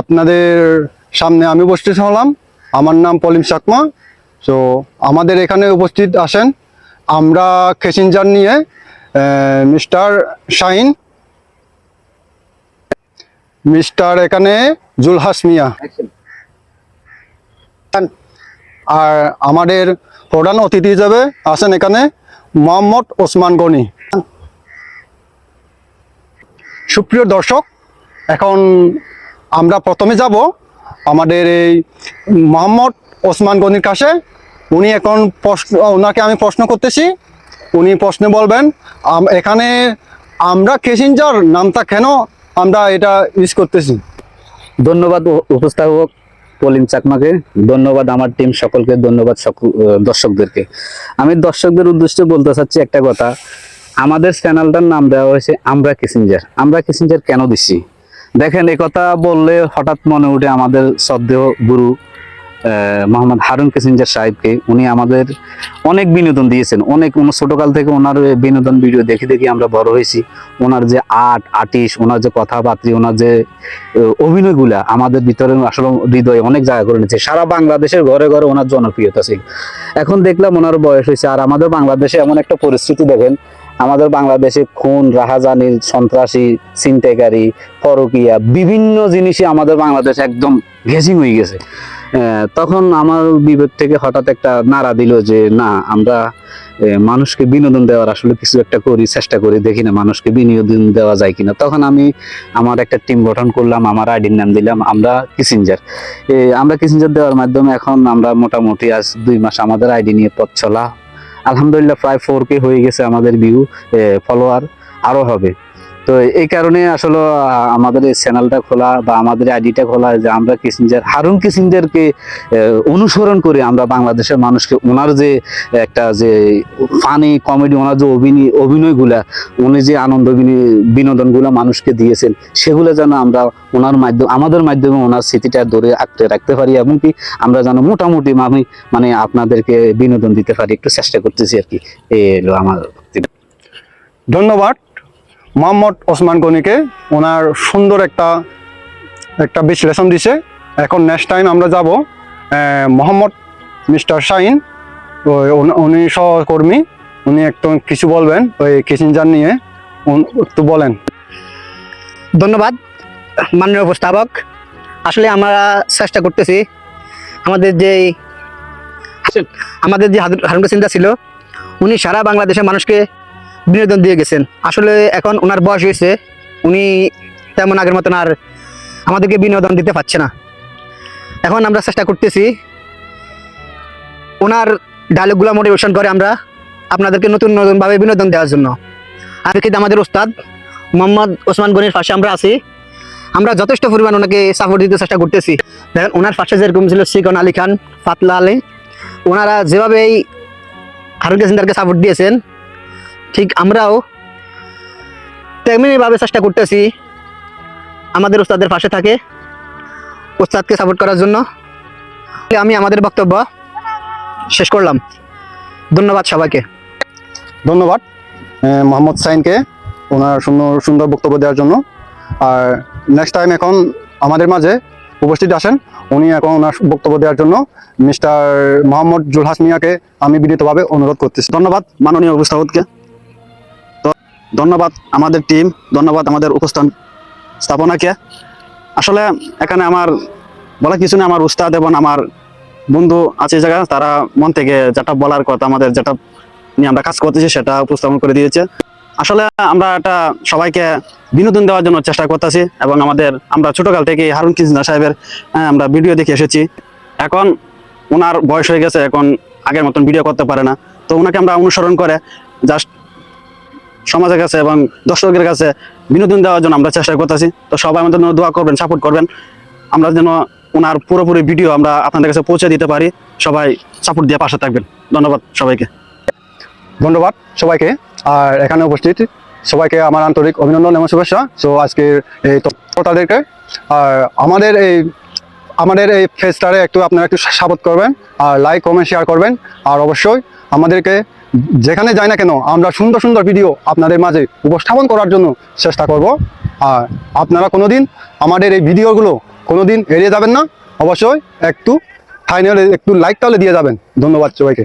আপনাদের সামনে আমি উপস্থিত হলাম। আমার নাম পলিম চাকমা। তো আমাদের এখানে উপস্থিত আসেন আমরা খেসিনজার নিয়ে মিস্টার শাইন, মিস্টার এখানে জুলহাস মিয়া। আর আমাদের প্রধান অতিথি হিসাবে আছেন এখানে মোহাম্মদ ওসমান গনি। সুপ্রিয় দর্শক, এখন আমরা প্রথমে যাব আমাদের এই মোহাম্মদ ওসমান গনির কাছে। উনি এখন প্রশ্ন, ওনাকে আমি প্রশ্ন করতেছি। উনি প্রশ্ন বলবেন এখানে আমরা কেসিনজার নামটা কেন আমরা এটা ইউজ করতেছি? ধন্যবাদ উপস্থাপক পলিম চাকমাকে। ধন্যবাদ আমার টিম সকলকে, ধন্যবাদ দর্শকদেরকে। আমি দর্শকদের উদ্দেশ্যে বলতে চাচ্ছি একটা কথা। আমাদের চ্যানেলটার নাম দেওয়া হয়েছে আমরা কিসিঞ্জার আমরা কিসিঞ্জার কেন দিচ্ছি দেখেন, এই কথা বললে হঠাৎ মনে উঠে আমাদের শ্রদ্ধেয় গুরু মোহাম্মদ হারুন কিসিঞ্জার সাহেবকে। উনি আমাদের অনেক বিনোদন দিয়েছেন। অনেক ছোটকাল থেকে ওনার বিনোদন ভিডিও দেখে দেখে আমরা বড় হয়েছি। ওনার যে আর্ট আর্টিস্ট ওনার যে কথাবার্তা, ওনার যে অভিনয়গুলা আমাদের ভিতরে আসলে হৃদয়ে অনেক জায়গা করে নিয়েছে। সারা বাংলাদেশের ঘরে ঘরে ওনার জনপ্রিয়তা ছিল। এখন দেখলাম ওনার বয়স হয়েছে, আর আমাদের বাংলাদেশে এমন একটা পরিস্থিতি দেখেন আমাদের বাংলাদেশে খুন, রাহাজানি, সন্ত্রাসী, ছিনতাইকারী, পরকিয়া বিভিন্ন জিনিসই আমাদের বাংলাদেশ একদম ঘেজিং হয়ে গেছে। তখন আমার বিবেক থেকে হঠাৎ একটা নাড়া দিল যে, না, আমরা মানুষকে বিনোদন দেওয়ার আসলে কিছু একটা করি, চেষ্টা করি, দেখি না মানুষকে বিনোদন দেওয়া যায় কিনা। তখন আমি আমার একটা টিম গঠন করলাম, আমার আইডির নাম দিলাম, আমরা কিসিঞ্জার আমরা কিসিঞ্জার দেওয়ার মাধ্যমে এখন আমরা মোটামুটি আজ দুই মাস আমাদের আইডি নিয়ে পথ চলা আলহামদুলিল্লাহ প্রায় ফোর কে হয়ে গেছে আমাদের ভিউ ফলোয়ার আরও হবে। তো এই কারণে আসলে আমাদের এই চ্যানেলটা খোলা বা আমাদের আইডিটা খোলা যে আমরা কিসিঞ্জার হারুন কিসিঞ্জারকে অনুসরণ করে আমরা বাংলাদেশের মানুষকে ওনার যে একটা যে ফানি কমেডি ওনার যে অভিনয়, অভিনয়গুলা, উনি যে আনন্দ বিনি- বিনোদনগুলো মানুষকে দিয়েছেন, সেগুলো যেন আমরা ওনার মাধ্যমে, আমাদের মাধ্যমে ওনার স্মৃতিটা ধরে আঁকড়ে রাখতে পারি এবং কি আমরা যেন মোটামুটি আমি মানে আপনাদেরকে বিনোদন দিতে পারি, একটু চেষ্টা করতেছি আর কি। এই হলো আমার ধন্যবাদ। মোহাম্মদ ওসমান গনিকে ওনার সুন্দর একটা একটা বিশ্লেষণ দিছে। এখন নেক্সট টাইম আমরা যাব মোহাম্মদ মিস্টার শাইন উনি সহকর্মী। উনি একদম কিছু বলবেন, ওই কিচেনজার নিয়ে। একটু বলেন। ধন্যবাদ, মাননীয় উপস্থাপক। আসলে আমরা চেষ্টা করতেছি, আমাদের যে আমাদের যে হারুন চিন্তা ছিল, উনি সারা বাংলাদেশের মানুষকে বিনোদন দিয়ে গেছেন। আসলে এখন ওনার বয়স হয়েছে, উনি তেমন আগের মতন আর আমাদেরকে বিনোদন দিতে পারছে না। এখন আমরা চেষ্টা করতেছি, ওনার ডায়লগগুলো মোটিভেশন করে আমরা আপনাদেরকে নতুন নতুনভাবে বিনোদন দেওয়ার জন্য। আর কিন্তু আমাদের ওস্তাদ মোহাম্মদ ওসমান গনির পাশে আমরা আছি। আমরা যথেষ্ট পরিমাণ ওনাকে সাপোর্ট দিতে চেষ্টা করতেছি। দেখেন, ওনার পাশে যেরকম ছিল সিকন আলী খান, ফাতলা আলী, ওনারা যেভাবে এই হারুন কেসিন্দারকে সাপোর্ট দিয়েছেন ঠিক আমরাও তেমনিভাবে চেষ্টা করতেছি আমাদের ওস্তাদের পাশে থাকে ওস্তাদকে সাপোর্ট করার জন্য। আমি আমাদের বক্তব্য শেষ করলাম। ধন্যবাদ সবাইকে। ধন্যবাদ মোহাম্মদ সাইনকে ওনার সুন্দর সুন্দর বক্তব্য দেওয়ার জন্য। আর নেক্সট টাইম এখন আমাদের মাঝে উপস্থিত আসেন উনি এখন ওনার বক্তব্য দেওয়ার জন্য। মিস্টার মোহাম্মদ জুলহাস মিয়াকে আমি বিনীতভাবে অনুরোধ করতেছি। ধন্যবাদ, মাননীয় উপস্থাপককে। ধন্যবাদ আমাদের টিম ধন্যবাদ আমাদের উপস্থান স্থাপনাকে। আসলে এখানে আমার বলা কিছু না আমার উস্তাদ এবং আমার বন্ধু আছে এই জায়গায় তারা মন থেকে যেটা বলার কথা আমাদের যেটা নিয়ে আমরা কাজ করতেছি সেটা উপস্থাপন করে দিয়েছে। আসলে আমরা এটা সবাইকে বিনোদন দেওয়ার জন্য চেষ্টা করতেছি এবং আমাদের আমরা ছোটকাল থেকে হারুন কৃষ্ণা সাহেবের আহ, আমরা ভিডিও দেখে এসেছি। এখন ওনার বয়স হয়ে গেছে এখন আগের মতন ভিডিও করতে পারে না। তো ওনাকে আমরা অনুসরণ করে জাস্ট সমাজের কাছে এবং দর্শকের কাছে বিনোদন দেওয়ার জন্য আমরা চেষ্টা করতেছি। তো সবাই আমাদের জন্য দোয়া করবেন সাপোর্ট করবেন। আমরা যেন ওনার পুরোপুরি ভিডিও আমরা আপনাদের কাছে পৌঁছে দিতে পারি। সবাই সাপোর্ট দিয়ে পাশে থাকবেন। ধন্যবাদ সবাইকে। ধন্যবাদ সবাইকে। আর এখানে উপস্থিত সবাইকে আমার আন্তরিক অভিনন্দন এবং শুভেচ্ছা। সো আজকের এই তাদেরকে আর আমাদের এই আমাদের এই ফেসটারে একটু আপনারা একটু সাপোর্ট করবেন, আর লাইক কমেন্ট শেয়ার করবেন। আর অবশ্যই আমাদেরকে যেখানে যাই না কেন, আমরা সুন্দর সুন্দর ভিডিও আপনাদের মাঝে উপস্থাপন করার জন্য চেষ্টা করব। আর আপনারা কোনোদিন আমাদের এই ভিডিওগুলো কোনোদিন এড়িয়ে যাবেন না। অবশ্যই একটু ফাইনাল একটু লাইক তাহলে দিয়ে যাবেন। ধন্যবাদ সবাইকে।